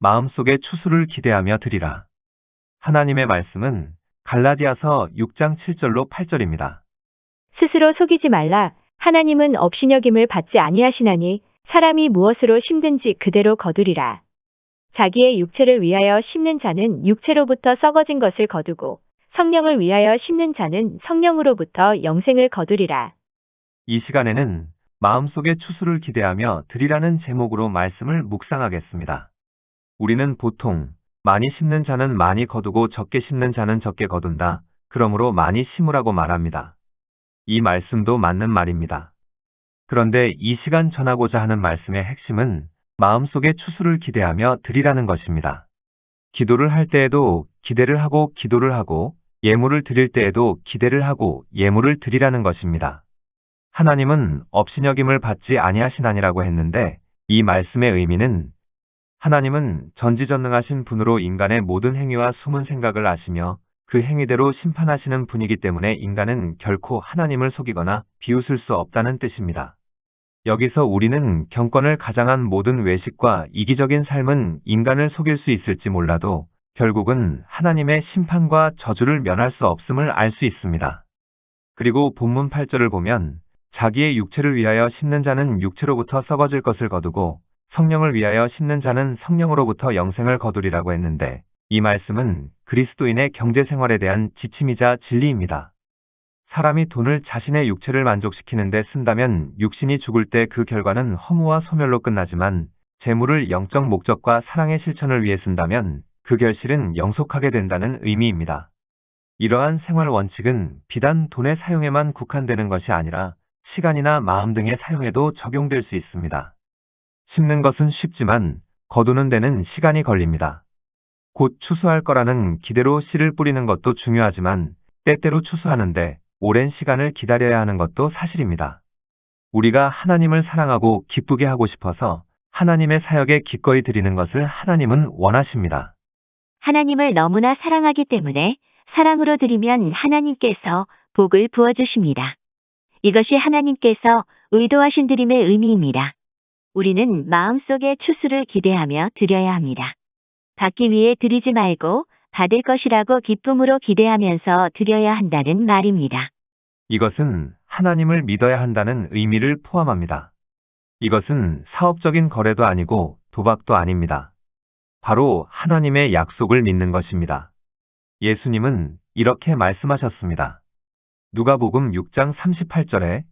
마음속에 추수를 기대하며 드리라. 하나님의 말씀은 갈라디아서 6장 7절로 8절입니다. 스스로 속이지 말라. 하나님은 업신여김을 받지 아니하시나니 사람이 무엇으로 심든지 그대로 거두리라. 자기의 육체를 위하여 심는 자는 육체로부터 썩어진 것을 거두고 성령을 위하여 심는 자는 성령으로부터 영생을 거두리라. 이 시간에는 마음속에 추수를 기대하며 드리라는 제목으로 말씀을 묵상하겠습니다. 우리는 보통 많이 심는 자는 많이 거두고 적게 심는 자는 적게 거둔다. 그러므로 많이 심으라고 말합니다. 이 말씀도 맞는 말입니다. 그런데 이 시간 전하고자 하는 말씀의 핵심은 마음속에 추수를 기대하며 드리라는 것입니다. 기도를 할 때에도 기대를 하고 기도를 하고 예물을 드릴 때에도 기대를 하고 예물을 드리라는 것입니다. 하나님은 업신여김을 받지 아니하시나니라고 했는데 이 말씀의 의미는 하나님은 전지전능하신 분으로 인간의 모든 행위와 숨은 생각을 아시며 그 행위대로 심판하시는 분이기 때문에 인간은 결코 하나님을 속이거나 비웃을 수 없다는 뜻입니다. 여기서 우리는 경건을 가장한 모든 외식과 이기적인 삶은 인간을 속일 수 있을지 몰라도 결국은 하나님의 심판과 저주를 면할 수 없음을 알 수 있습니다. 그리고 본문 8절을 보면 자기의 육체를 위하여 심는 자는 육체로부터 썩어질 것을 거두고 성령을 위하여 심는 자는 성령으로부터 영생을 거두리라고 했는데 이 말씀은 그리스도인의 경제 생활에 대한 지침이자 진리입니다. 사람이 돈을 자신의 육체를 만족시키는데 쓴다면 육신이 죽을 때 그 결과는 허무와 소멸로 끝나지만 재물을 영적 목적과 사랑의 실천을 위해 쓴다면 그 결실은 영속하게 된다는 의미입니다. 이러한 생활 원칙은 비단 돈의 사용에만 국한되는 것이 아니라 시간이나 마음 등의 사용에도 적용될 수 있습니다. 심는 것은 쉽지만 거두는 데는 시간이 걸립니다. 곧 추수할 거라는 기대로 씨를 뿌리는 것도 중요하지만 때때로 추수하는데 오랜 시간을 기다려야 하는 것도 사실입니다. 우리가 하나님을 사랑하고 기쁘게 하고 싶어서 하나님의 사역에 기꺼이 드리는 것을 하나님은 원하십니다. 하나님을 너무나 사랑하기 때문에 사랑으로 드리면 하나님께서 복을 부어주십니다. 이것이 하나님께서 의도하신 드림의 의미입니다. 우리는 마음속에 추수를 기대하며 드려야 합니다. 받기 위해 드리지 말고 받을 것이라고 기쁨으로 기대하면서 드려야 한다는 말입니다. 이것은 하나님을 믿어야 한다는 의미를 포함합니다. 이것은 사업적인 거래도 아니고 도박도 아닙니다. 바로 하나님의 약속을 믿는 것입니다. 예수님은 이렇게 말씀하셨습니다. 누가복음 6장 38절에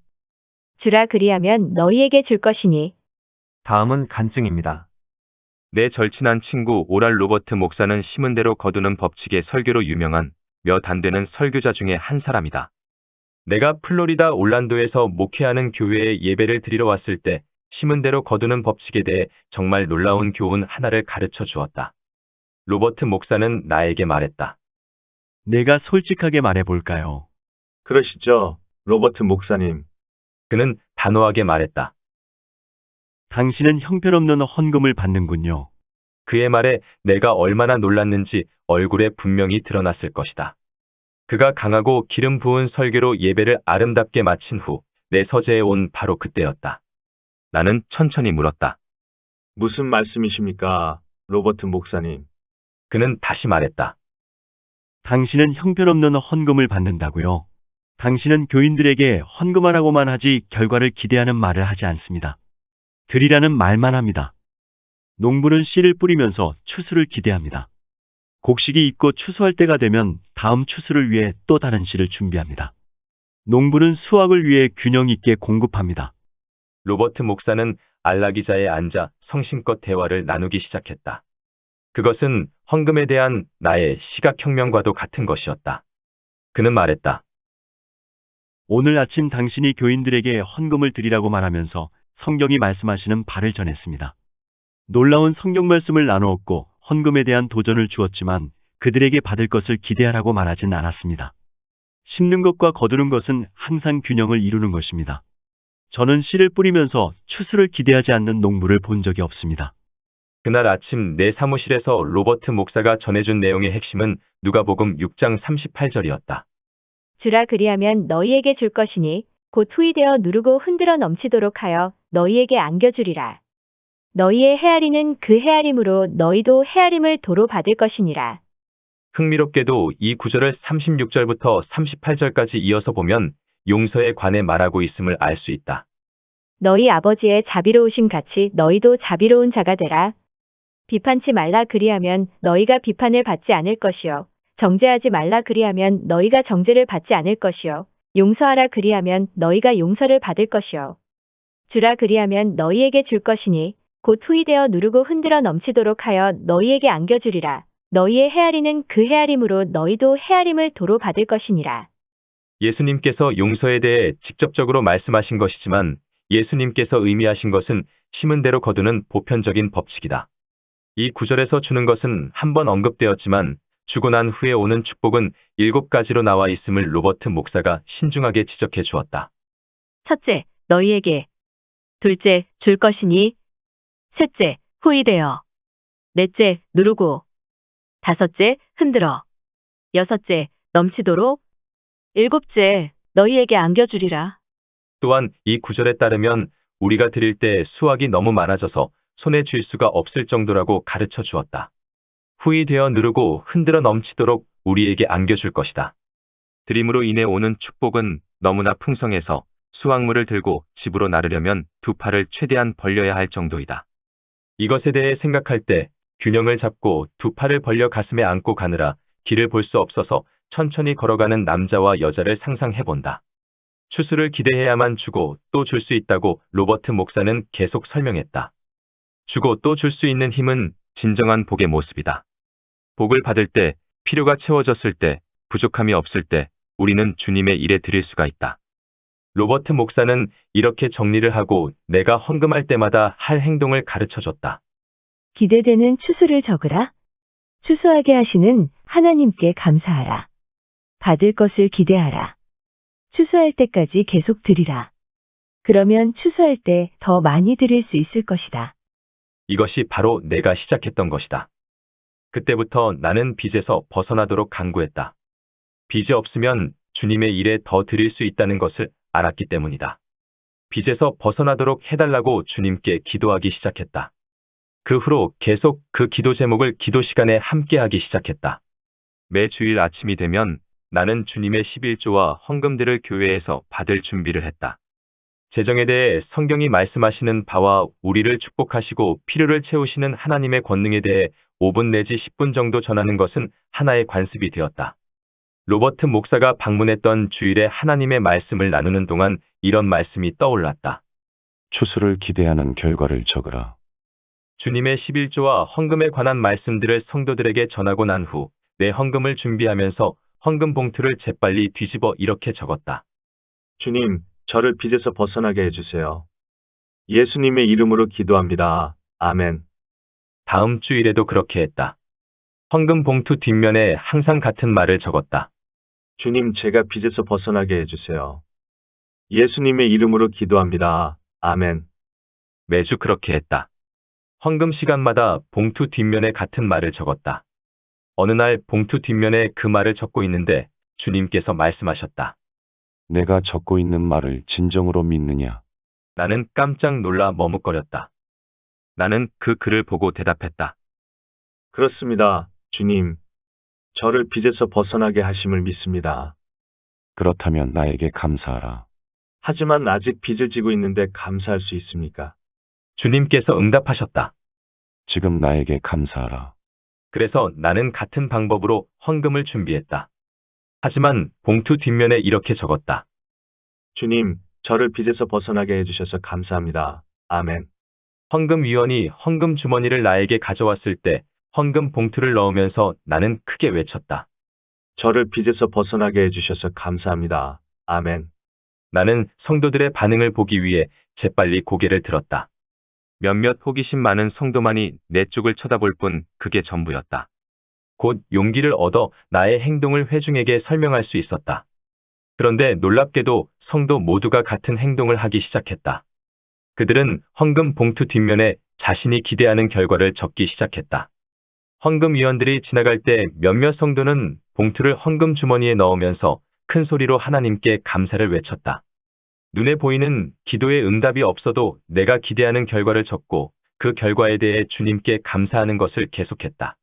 주라 그리하면 너희에게 줄 것이니 다음은 간증입니다. 내 절친한 친구 오랄 로버트 목사는 심은 대로 거두는 법칙의 설교로 유명한 몇 안 되는 설교자 중에 한 사람이다. 내가 플로리다 올란도에서 목회하는 교회에 예배를 드리러 왔을 때 심은 대로 거두는 법칙에 대해 정말 놀라운 교훈 하나를 가르쳐 주었다. 로버트 목사는 나에게 말했다. 내가 솔직하게 말해볼까요? 그러시죠, 로버트 목사님. 그는 단호하게 말했다. 당신은 형편없는 헌금을 받는군요. 그의 말에 내가 얼마나 놀랐는지 얼굴에 분명히 드러났을 것이다. 그가 강하고 기름 부은 설교로 예배를 아름답게 마친 후 내 서재에 온 바로 그때였다. 나는 천천히 물었다. 무슨 말씀이십니까, 로버트 목사님? 그는 다시 말했다. 당신은 형편없는 헌금을 받는다고요. 당신은 교인들에게 헌금하라고만 하지 결과를 기대하는 말을 하지 않습니다. 드리라는 말만 합니다. 농부는 씨를 뿌리면서 추수를 기대합니다. 곡식이 익고 추수할 때가 되면 다음 추수를 위해 또 다른 씨를 준비합니다. 농부는 수확을 위해 균형 있게 공급합니다. 로버트 목사는 안락의자에 앉아 성심껏 대화를 나누기 시작했다. 그것은 헌금에 대한 나의 시각혁명과도 같은 것이었다. 그는 말했다. 오늘 아침 당신이 교인들에게 헌금을 드리라고 말하면서 성경이 말씀하시는 바를 전했습니다. 놀라운 성경 말씀을 나누었고 헌금에 대한 도전을 주었지만 그들에게 받을 것을 기대하라고 말하진 않았습니다. 심는 것과 거두는 것은 항상 균형을 이루는 것입니다. 저는 씨를 뿌리면서 추수를 기대하지 않는 농부를 본 적이 없습니다. 그날 아침 내 사무실에서 로버트 목사가 전해준 내용의 핵심은 누가복음 6장 38절이었다. 주라 그리하면 너희에게 줄 것이니 곧 후이되어 누르고 흔들어 넘치도록 하여 너희에게 안겨주리라. 너희의 헤아리는 그 헤아림으로 너희도 헤아림을 도로 받을 것이니라. 흥미롭게도 이 구절을 36절부터 38절까지 이어서 보면 용서에 관해 말하고 있음을 알 수 있다. 너희 아버지의 자비로우심 같이 너희도 자비로운 자가 되라. 비판치 말라 그리하면 너희가 비판을 받지 않을 것이요. 정죄하지 말라 그리하면 너희가 정죄를 받지 않을 것이요. 용서하라 그리하면 너희가 용서를 받을 것이요. 주라 그리하면 너희에게 줄 것이니 곧 후이되어 누르고 흔들어 넘치도록 하여 너희에게 안겨주리라. 너희의 헤아리는 그 헤아림으로 너희도 헤아림을 도로 받을 것이니라. 예수님께서 용서에 대해 직접적으로 말씀하신 것이지만 예수님께서 의미하신 것은 심은 대로 거두는 보편적인 법칙이다. 이 구절에서 주는 것은 한 번 언급되었지만 주고 난 후에 오는 축복은 일곱 가지로 나와 있음을 로버트 목사가 신중하게 지적해 주었다. 첫째, 너희에게. 둘째, 줄 것이니. 셋째, 후이되어. 넷째, 누르고. 다섯째, 흔들어. 여섯째, 넘치도록. 일곱째, 너희에게 안겨주리라. 또한 이 구절에 따르면 우리가 드릴 때 수확이 너무 많아져서 손에 쥘 수가 없을 정도라고 가르쳐 주었다. 후이 되어 누르고 흔들어 넘치도록 우리에게 안겨줄 것이다. 드림으로 인해 오는 축복은 너무나 풍성해서 수확물을 들고 집으로 나르려면 두 팔을 최대한 벌려야 할 정도이다. 이것에 대해 생각할 때 균형을 잡고 두 팔을 벌려 가슴에 안고 가느라 길을 볼 수 없어서 천천히 걸어가는 남자와 여자를 상상해 본다. 추수를 기대해야만 주고 또 줄 수 있다고 로버트 목사는 계속 설명했다. 주고 또 줄 수 있는 힘은 진정한 복의 모습이다. 복을 받을 때, 필요가 채워졌을 때, 부족함이 없을 때, 우리는 주님의 일에 드릴 수가 있다. 로버트 목사는 이렇게 정리를 하고 내가 헌금할 때마다 할 행동을 가르쳐 줬다. 기대되는 추수를 적으라. 추수하게 하시는 하나님께 감사하라. 받을 것을 기대하라. 추수할 때까지 계속 드리라. 그러면 추수할 때 더 많이 드릴 수 있을 것이다. 이것이 바로 내가 시작했던 것이다. 그때부터 나는 빚에서 벗어나도록 강구했다. 빚이 없으면 주님의 일에 더 드릴 수 있다는 것을 알았기 때문이다. 빚에서 벗어나도록 해달라고 주님께 기도하기 시작했다. 그 후로 계속 그 기도 제목을 기도 시간에 함께하기 시작했다. 매 주일 아침이 되면 나는 주님의 11조와 헌금들을 교회에서 받을 준비를 했다. 재정에 대해 성경이 말씀하시는 바와 우리를 축복하시고 필요를 채우시는 하나님의 권능에 대해 5분 내지 10분 정도 전하는 것은 하나의 관습이 되었다. 로버트 목사가 방문했던 주일에 하나님의 말씀을 나누는 동안 이런 말씀이 떠올랐다. 추수를 기대하는 결과를 적으라. 주님의 11조와 헌금에 관한 말씀들을 성도들에게 전하고 난 후 내 헌금을 준비하면서 헌금 봉투를 재빨리 뒤집어 이렇게 적었다. 주님, 저를 빚에서 벗어나게 해주세요. 예수님의 이름으로 기도합니다. 아멘. 다음 주일에도 그렇게 했다. 헌금 봉투 뒷면에 항상 같은 말을 적었다. 주님, 제가 빚에서 벗어나게 해주세요. 예수님의 이름으로 기도합니다. 아멘. 매주 그렇게 했다. 헌금 시간마다 봉투 뒷면에 같은 말을 적었다. 어느 날 봉투 뒷면에 그 말을 적고 있는데 주님께서 말씀하셨다. 내가 적고 있는 말을 진정으로 믿느냐? 나는 깜짝 놀라 머뭇거렸다. 나는 그 글을 보고 대답했다. 그렇습니다. 주님. 저를 빚에서 벗어나게 하심을 믿습니다. 그렇다면 나에게 감사하라. 하지만 아직 빚을 지고 있는데 감사할 수 있습니까? 주님께서 응답하셨다. 지금 나에게 감사하라. 그래서 나는 같은 방법으로 헌금을 준비했다. 하지만 봉투 뒷면에 이렇게 적었다. 주님, 저를 빚에서 벗어나게 해주셔서 감사합니다. 아멘. 헌금위원이 헌금 주머니를 나에게 가져왔을 때 헌금 봉투를 넣으면서 나는 크게 외쳤다. 저를 빚에서 벗어나게 해주셔서 감사합니다. 아멘. 나는 성도들의 반응을 보기 위해 재빨리 고개를 들었다. 몇몇 호기심 많은 성도만이 내 쪽을 쳐다볼 뿐 그게 전부였다. 곧 용기를 얻어 나의 행동을 회중에게 설명할 수 있었다. 그런데 놀랍게도 성도 모두가 같은 행동을 하기 시작했다. 그들은 헌금 봉투 뒷면에 자신이 기대하는 결과를 적기 시작했다. 헌금위원들이 지나갈 때 몇몇 성도는 봉투를 헌금 주머니에 넣으면서 큰 소리로 하나님께 감사를 외쳤다. 눈에 보이는 기도의 응답이 없어도 내가 기대하는 결과를 적고 그 결과에 대해 주님께 감사하는 것을 계속했다.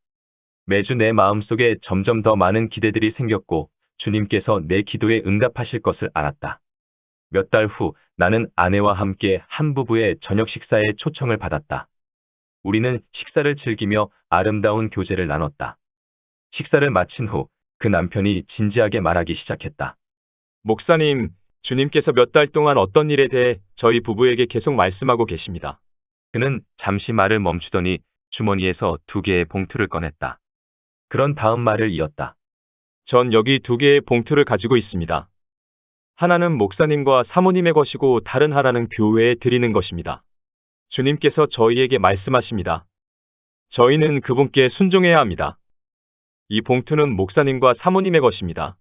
매주 내 마음속에 점점 더 많은 기대들이 생겼고 주님께서 내 기도에 응답하실 것을 알았다. 몇 달 후 나는 아내와 함께 한 부부의 저녁 식사에 초청을 받았다. 우리는 식사를 즐기며 아름다운 교제를 나눴다. 식사를 마친 후 그 남편이 진지하게 말하기 시작했다. 목사님, 주님께서 몇 달 동안 어떤 일에 대해 저희 부부에게 계속 말씀하고 계십니다. 그는 잠시 말을 멈추더니 주머니에서 두 개의 봉투를 꺼냈다. 그런 다음 말을 이었다. 전 여기 두 개의 봉투를 가지고 있습니다. 하나는 목사님과 사모님의 것이고 다른 하나는 교회에 드리는 것입니다. 주님께서 저희에게 말씀하십니다. 저희는 그분께 순종해야 합니다. 이 봉투는 목사님과 사모님의 것입니다.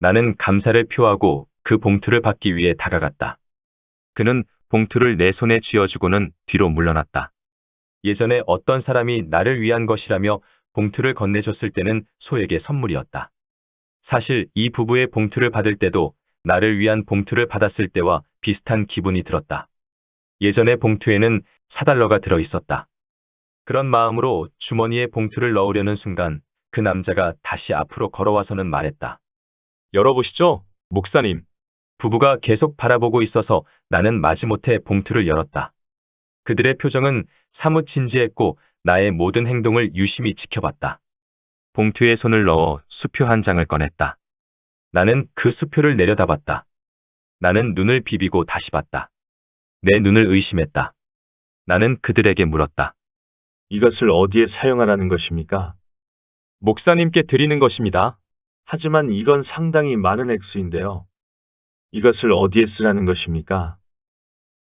나는 감사를 표하고 그 봉투를 받기 위해 다가갔다. 그는 봉투를 내 손에 쥐어주고는 뒤로 물러났다. 예전에 어떤 사람이 나를 위한 것이라며 봉투를 건네줬을 때는 소에게 선물이었다. 사실 이 부부의 봉투를 받을 때도 나를 위한 봉투를 받았을 때와 비슷한 기분이 들었다. 예전의 봉투에는 4달러가 들어 있었다. 그런 마음으로 주머니에 봉투를 넣으려는 순간 그 남자가 다시 앞으로 걸어와서는 말했다. 열어보시죠, 목사님. 부부가 계속 바라보고 있어서 나는 마지못해 봉투를 열었다. 그들의 표정은 사뭇 진지했고 나의 모든 행동을 유심히 지켜봤다. 봉투에 손을 넣어 수표 한 장을 꺼냈다. 나는 그 수표를 내려다봤다. 나는 눈을 비비고 다시 봤다. 내 눈을 의심했다. 나는 그들에게 물었다. 이것을 어디에 사용하라는 것입니까? 목사님께 드리는 것입니다. 하지만 이건 상당히 많은 액수인데요. 이것을 어디에 쓰라는 것입니까?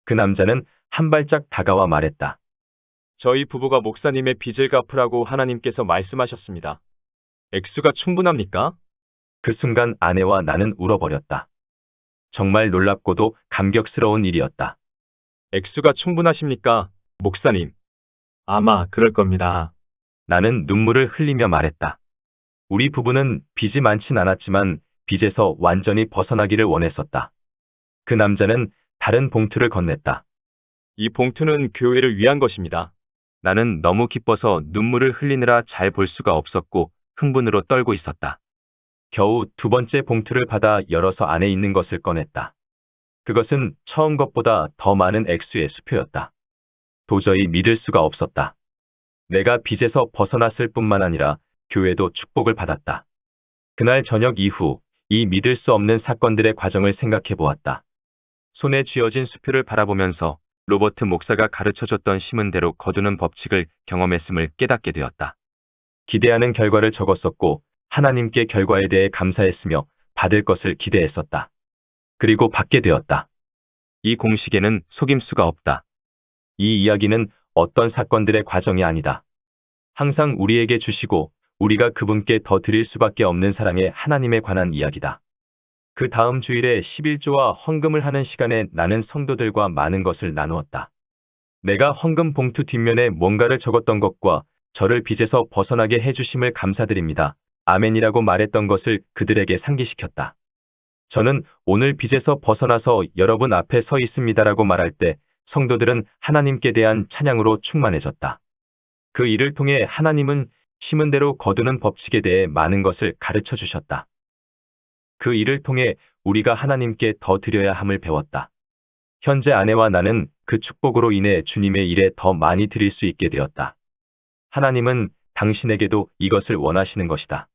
그 남자는 한 발짝 다가와 말했다. 저희 부부가 목사님의 빚을 갚으라고 하나님께서 말씀하셨습니다. 액수가 충분합니까? 그 순간 아내와 나는 울어버렸다. 정말 놀랍고도 감격스러운 일이었다. 액수가 충분하십니까, 목사님? 아마 그럴 겁니다. 나는 눈물을 흘리며 말했다. 우리 부부는 빚이 많진 않았지만 빚에서 완전히 벗어나기를 원했었다. 그 남자는 다른 봉투를 건넸다. 이 봉투는 교회를 위한 것입니다. 나는 너무 기뻐서 눈물을 흘리느라 잘 볼 수가 없었고 흥분으로 떨고 있었다. 겨우 두 번째 봉투를 받아 열어서 안에 있는 것을 꺼냈다. 그것은 처음 것보다 더 많은 액수의 수표였다. 도저히 믿을 수가 없었다. 내가 빚에서 벗어났을 뿐만 아니라 교회도 축복을 받았다. 그날 저녁 이후 이 믿을 수 없는 사건들의 과정을 생각해 보았다. 손에 쥐어진 수표를 바라보면서 로버트 목사가 가르쳐줬던 심은대로 거두는 법칙을 경험했음을 깨닫게 되었다. 기대하는 결과를 적었었고 하나님께 결과에 대해 감사했으며 받을 것을 기대했었다. 그리고 받게 되었다. 이 공식에는 속임수가 없다. 이 이야기는 어떤 사건들의 과정이 아니다. 항상 우리에게 주시고 우리가 그분께 더 드릴 수밖에 없는 사랑의 하나님에 관한 이야기다. 그 다음 주일에 11조와 헌금을 하는 시간에 나는 성도들과 많은 것을 나누었다. 내가 헌금 봉투 뒷면에 뭔가를 적었던 것과 저를 빚에서 벗어나게 해주심을 감사드립니다. 아멘이라고 말했던 것을 그들에게 상기시켰다. 저는 오늘 빚에서 벗어나서 여러분 앞에 서 있습니다라고 말할 때 성도들은 하나님께 대한 찬양으로 충만해졌다. 그 일을 통해 하나님은 심은 대로 거두는 법칙에 대해 많은 것을 가르쳐 주셨다. 그 일을 통해 우리가 하나님께 더 드려야 함을 배웠다. 현재 아내와 나는 그 축복으로 인해 주님의 일에 더 많이 드릴 수 있게 되었다. 하나님은 당신에게도 이것을 원하시는 것이다.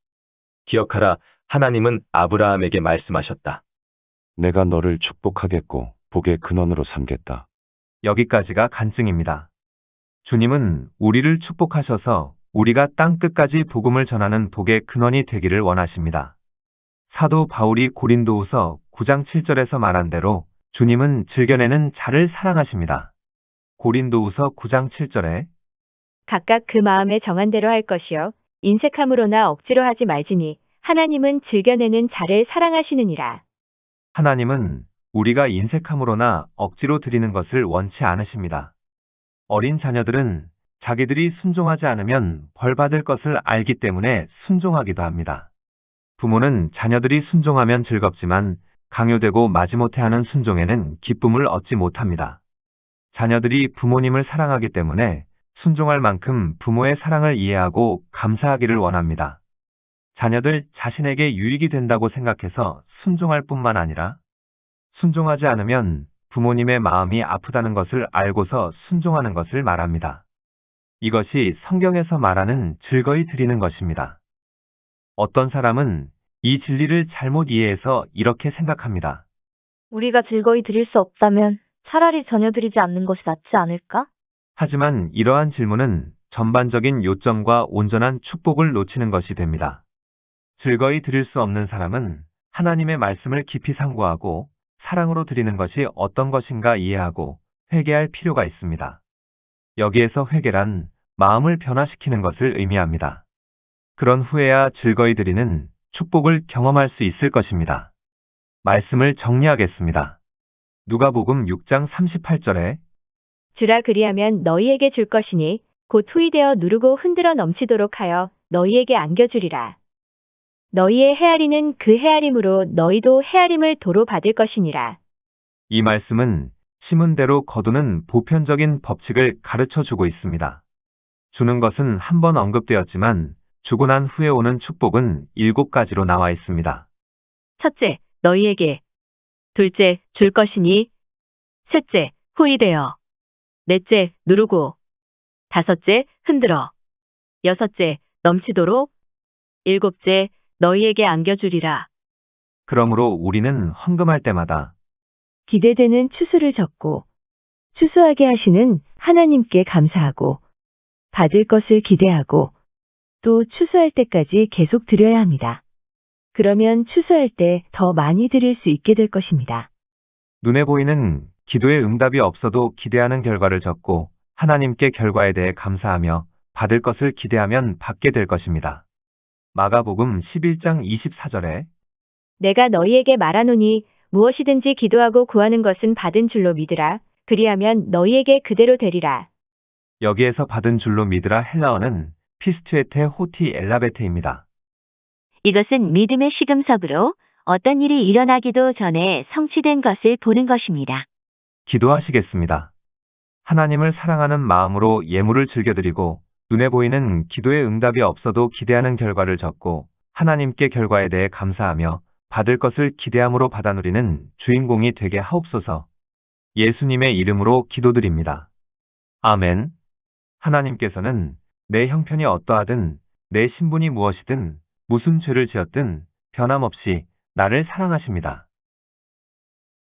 기억하라, 하나님은 아브라함에게 말씀하셨다. 내가 너를 축복하겠고 복의 근원으로 삼겠다. 여기까지가 간증입니다. 주님은 우리를 축복하셔서 우리가 땅 끝까지 복음을 전하는 복의 근원이 되기를 원하십니다. 사도 바울이 고린도후서 9장 7절에서 말한 대로 주님은 즐겨내는 자를 사랑하십니다. 고린도후서 9장 7절에 각각 그 마음에 정한 대로 할 것이요 인색함으로나 억지로 하지 말지니 하나님은 즐겨내는 자를 사랑하시느니라. 하나님은 우리가 인색함으로나 억지로 드리는 것을 원치 않으십니다. 어린 자녀들은 자기들이 순종하지 않으면 벌 받을 것을 알기 때문에 순종하기도 합니다. 부모는 자녀들이 순종하면 즐겁지만 강요되고 마지못해 하는 순종에는 기쁨을 얻지 못합니다. 자녀들이 부모님을 사랑하기 때문에 순종할 만큼 부모의 사랑을 이해하고 감사하기를 원합니다. 자녀들 자신에게 유익이 된다고 생각해서 순종할 뿐만 아니라 순종하지 않으면 부모님의 마음이 아프다는 것을 알고서 순종하는 것을 말합니다. 이것이 성경에서 말하는 즐거이 드리는 것입니다. 어떤 사람은 이 진리를 잘못 이해해서 이렇게 생각합니다. 우리가 즐거이 드릴 수 없다면 차라리 전혀 드리지 않는 것이 낫지 않을까? 하지만 이러한 질문은 전반적인 요점과 온전한 축복을 놓치는 것이 됩니다. 즐거이 드릴 수 없는 사람은 하나님의 말씀을 깊이 상고하고 사랑으로 드리는 것이 어떤 것인가 이해하고 회개할 필요가 있습니다. 여기에서 회개란 마음을 변화시키는 것을 의미합니다. 그런 후에야 즐거이 드리는 축복을 경험할 수 있을 것입니다. 말씀을 정리하겠습니다. 누가복음 6장 38절에 주라 그리하면 너희에게 줄 것이니 곧 후이되어 누르고 흔들어 넘치도록 하여 너희에게 안겨주리라. 너희의 헤아리는 그 헤아림으로 너희도 헤아림을 도로 받을 것이니라. 이 말씀은 심은 대로 거두는 보편적인 법칙을 가르쳐 주고 있습니다. 주는 것은 한 번 언급되었지만 주고 난 후에 오는 축복은 일곱 가지로 나와 있습니다. 첫째, 너희에게. 둘째, 줄 것이니. 셋째, 후이 되어. 넷째, 누르고. 다섯째, 흔들어. 여섯째, 넘치도록. 일곱째, 너희에게 안겨주리라. 그러므로 우리는 헌금할 때마다 기대되는 추수를 적고 추수하게 하시는 하나님께 감사하고 받을 것을 기대하고 또 추수할 때까지 계속 드려야 합니다. 그러면 추수할 때 더 많이 드릴 수 있게 될 것입니다. 눈에 보이는 기도의 응답이 없어도 기대하는 결과를 적고 하나님께 결과에 대해 감사하며 받을 것을 기대하면 받게 될 것입니다. 마가복음 11장 24절에 내가 너희에게 말하노니 무엇이든지 기도하고 구하는 것은 받은 줄로 믿으라. 그리하면 너희에게 그대로 되리라. 여기에서 받은 줄로 믿으라 헬라어는 피스투에테 호티 엘라베테입니다. 이것은 믿음의 시금석으로 어떤 일이 일어나기도 전에 성취된 것을 보는 것입니다. 기도하시겠습니다. 하나님을 사랑하는 마음으로 예물을 즐겨드리고 눈에 보이는 기도의 응답이 없어도 기대하는 결과를 적고 하나님께 결과에 대해 감사하며 받을 것을 기대함으로 받아 누리는 주인공이 되게 하옵소서. 예수님의 이름으로 기도드립니다. 아멘. 하나님께서는 내 형편이 어떠하든 내 신분이 무엇이든 무슨 죄를 지었든 변함없이 나를 사랑하십니다.